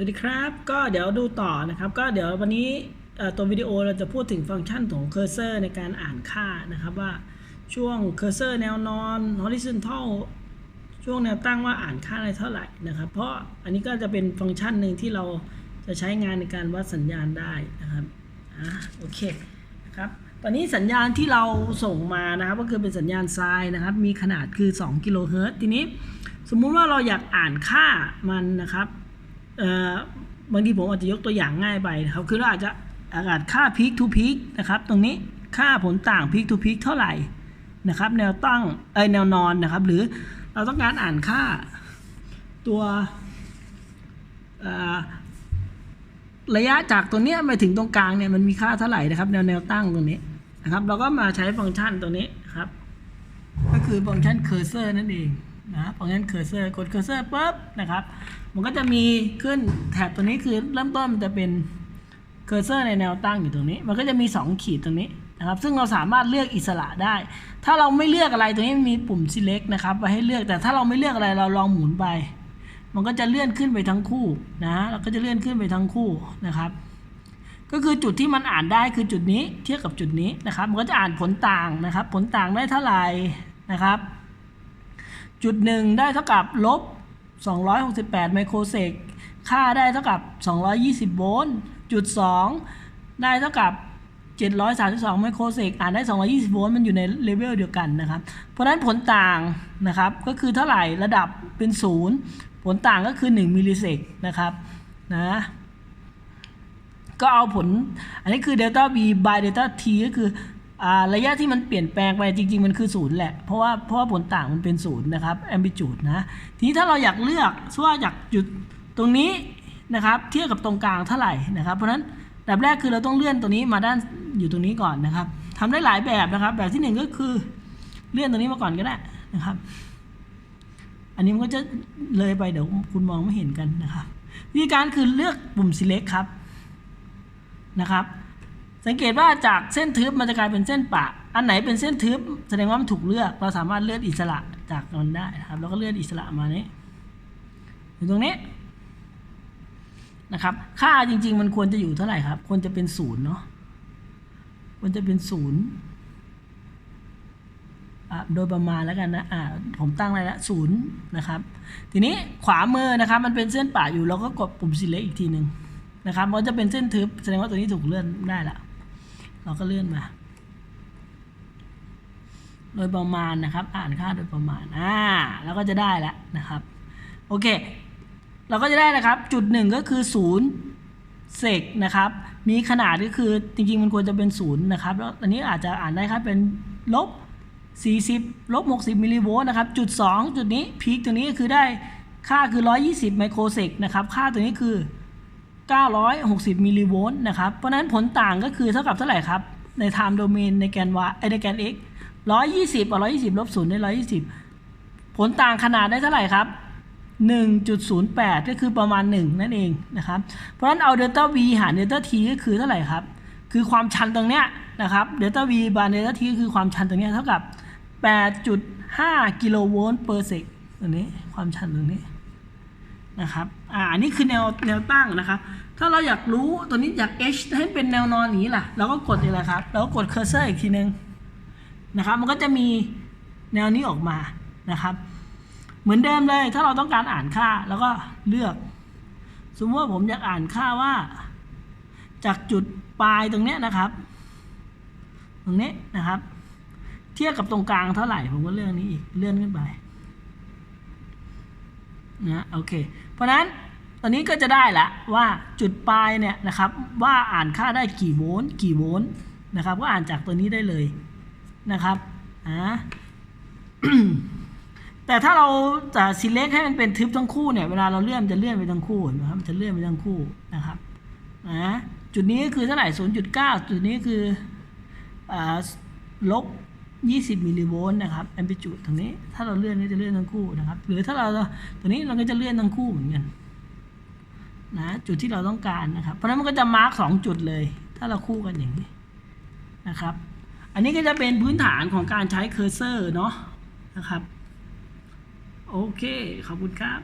วัสดีครับ ก็เดี๋ยวดูต่อนะครับ ก็เดี๋ยววันนี้ตัววิดีโอเราจะพูดถึงฟังก์ชันของเคอร์เซอร์ในการอ่านค่านะครับว่าช่วงเคอร์เซอร์แนวนอน horizontal ช่วงแนวตั้งว่าอ่านค่าอะไรเท่าไหร่นะครับ เพราะอันนี้ก็จะเป็นฟังก์ชันหนึ่งที่เราจะใช้งานในการวัดสัญญาณได้นะครับอ่าโอเคนะครับตอนนี้สัญญาณที่เราส่งมานะครับก็คือเป็นสัญญาณไซน์นะครับ มีขนาดคือ 2 กิโลเฮิรตซ์ทีนี้ สมมุติว่าเราอยากอ่านค่ามันนะครับ บางทีผมอาจจะยกตัวอย่างง่ายไปนะครับ คือเราอาจจะอากาศค่า peak to peak นะครับ ตรงนี้ค่าผลต่าง peak to peak เท่าไหร่นะครับ แนวตั้งเอแนวนอนนะครับ หรือเราต้องการอ่านค่าตัวระยะจากตรงเนี้ยไปถึงตรงกลางเนี่ยมันมีค่าเท่าไหร่นะครับแนวแนวตั้งตรงนี้นะครับ เราก็มาใช้ฟังก์ชันตัวนี้ครับ ก็คือฟังก์ชันเคอร์เซอร์นั่นเอง นะฟังก์ชันเคอร์เซอร์กดเคอร์เซอร์ปุ๊บนะครับ มันก็จะมีขึ้นแถบตัวนี้คือเริ่มต้นมันจะเป็นเคอร์เซอร์ในแนวตั้งอยู่ตรงนี้ มันก็จะมี 2 ขีดตรงนี้นะครับ ซึ่งเราสามารถเลือกอิสระได้ ถ้าเราไม่เลือกอะไรตรงนี้มีปุ่ม select นะครับไว้ให้เลือก แต่ถ้าเราไม่เลือกอะไรเราลองหมุนไป มันก็จะเลื่อนขึ้นไปทั้งคู่นะเราก็จะเลื่อนขึ้นไปทั้งคู่นะครับ ก็คือจุดที่มันอ่านได้คือจุดนี้เทียบกับจุดนี้นะครับ มันก็จะอ่านผลต่างนะครับ ผลต่างได้เท่าไหร่นะครับ จุดหนึ่งได้เท่ากับลบ 268 ไมโครเซก ค่าได้เท่ากับ 220 โวลต์ จุด 2 ได้เท่ากับ 732 ไมโครเซก อ่านได้ 220 โวลต์ มันอยู่ในเลเวลเดียวกันนะครับ เพราะนั้นผลต่างนะครับ ก็คือเท่าไหร่ระดับเป็น 0 ผลต่างก็คือ 1 มิลลิเซกนะครับ นะ ก็เอาผล อันนี้คือ delta v by delta t ก็คือ ระยะที่มันเปลี่ยนแปลงไปจริง ๆ มันคือศูนย์แหละ เพราะว่าเพราะว่าผลต่างมันเป็นศูนย์นะครับ amplitude นะ ทีนี้ถ้าเราอยากเลือกว่าอยากจุดตรงนี้นะครับเทียบกับตรงกลางเท่าไหร่นะครับ เพราะฉะนั้นแบบแรกคือเราต้องเลื่อนตัวนี้มาด้านอยู่ตรงนี้ก่อนนะครับทำได้หลายแบบนะครับ แบบที่หนึ่งก็คือเลื่อนตัวนี้มาก่อนก็ได้นะครับ อันนี้มันก็จะเลยไปเดี๋ยวคุณมองไม่เห็นกันนะครับวิธีการคือเลือกปุ่ม select ครับนะครับ สังเกตว่าจากเส้นทึบมันจะกลายเป็นเส้นปะ อันไหนเป็นเส้นทึบแสดงว่ามันถูกเลือก เราสามารถเลือนอิสระจากมันได้นะครับแล้วก็เลือนอิสระมานี้อยู่ตรงนี้นะครับ ค่าจริง ๆ มันควรจะอยู่เท่าไหร่ครับ ควรจะเป็นศูนย์เนาะ ควรจะเป็นศูนย์โดยประมาณแล้วกันนะอ่าผมตั้งไว้แล้วศูนย์นะครับ ทีนี้ขวามือนะครับ มันเป็นเส้นปะอยู่ เราก็กดปุ่ม select อีกทีหนึ่งนะครับ มันจะเป็นเส้นทึบ แสดงว่าตัวนี้ถูกเลื่อนได้ละ เราก็เลื่อนมา โดยประมาณนะครับ อ่านค่าโดยประมาณ อ่า แล้วก็จะได้แล้วนะครับ โอเค เราก็จะได้นะครับ จุดหนึ่งก็คือศูนย์เซกนะครับ มีขนาดก็คือจริงๆ มันควรจะเป็นศูนย์นะครับ แล้วอันนี้อาจจะอ่านได้ครับเป็นลบ 40 ลบ 60 มิลลิโวลต์นะครับ จุด 2 จุดนี้พีคตัวนี้ก็คือได้ค่าคือ 120 ไมโครเซกนะครับ ค่าตัวนี้คือ 960 มิลลิโวลต์นะครับ เพราะนั้นผลต่างก็คือเท่ากับเท่าไหร่ครับ ใน time domain ในแกน y ในแกน x 120อะ120ลบ0ได้ 120 ผลต่างขนาดได้เท่าไหร่ครับ 1.08 ก็คือประมาณ 1 นั่นเองนะครับ เพราะนั้นเอาเดลต้า v หารเดลต้า t ก็คือเท่าไหร่ครับ คือความชันตรงเนี้ยนะครับ เดลต้า v บารเดลต้า t ก็คือความชันตรงเนี้ยเท่ากับ 8.5 กิโลโวลต์เปอร์เซกตรงนี้ความชันตรงนี้นะครับ อ่าอันนี้คือแนวแนวตั้งนะครับถ้าเราอยากรู้ตัวนี้อยาก h ให้เป็นแนวนอนอย่างนี้ล่ะเราก็กดนี่แหละครับเราก็กดเคอร์เซอร์อีกทีนึงนะครับ มันก็จะมีแนวนี้ออกมานะครับ เหมือนเดิมเลยถ้าเราต้องการอ่านค่าแล้วก็เลือก สมมติว่าผมอยากอ่านค่าว่า จากจุดปลายตรงเนี้ยนะครับ ตรงนี้นะครับ เทียบกับตรงกลางเท่าไหร่ผมก็เลือกนี้อีกเลื่อนขึ้นไป นะโอเค เพราะนั้นตอนนี้ก็จะได้ละว่าจุดปลายเนี่ยนะครับว่าอ่านค่าได้กี่โวลต์กี่โวลต์นะครับก็อ่านจากตัวนี้ได้เลยนะครับอ่าแต่ถ้าเราจะ select ให้มันเป็นทึบทั้งคู่เนี่ยเวลาเราเลื่อนจะเลื่อนไปทั้งคู่นะครับมันจะเลื่อนไปทั้งคู่นะครับนะจุดนี้คือเท่าไหร่ 0.9 จุดนี้คืออ่าลบ 20 มิลลิโวลต์นะครับแอมพลิจูดตรงนี้ ถ้าเราเลื่อนนี่จะเลื่อนทั้งคู่นะครับ หรือถ้าเราตัวนี้เราก็จะเลื่อนทั้งคู่เหมือนกันนะจุดที่เราต้องการนะครับ เพราะฉะนั้นมันก็จะมาร์กสองจุดเลย ถ้าเราคู่กันอย่างนี้นะครับ อันนี้ก็จะเป็นพื้นฐานของการใช้เคอร์เซอร์เนาะนะครับ โอเค ขอบคุณครับ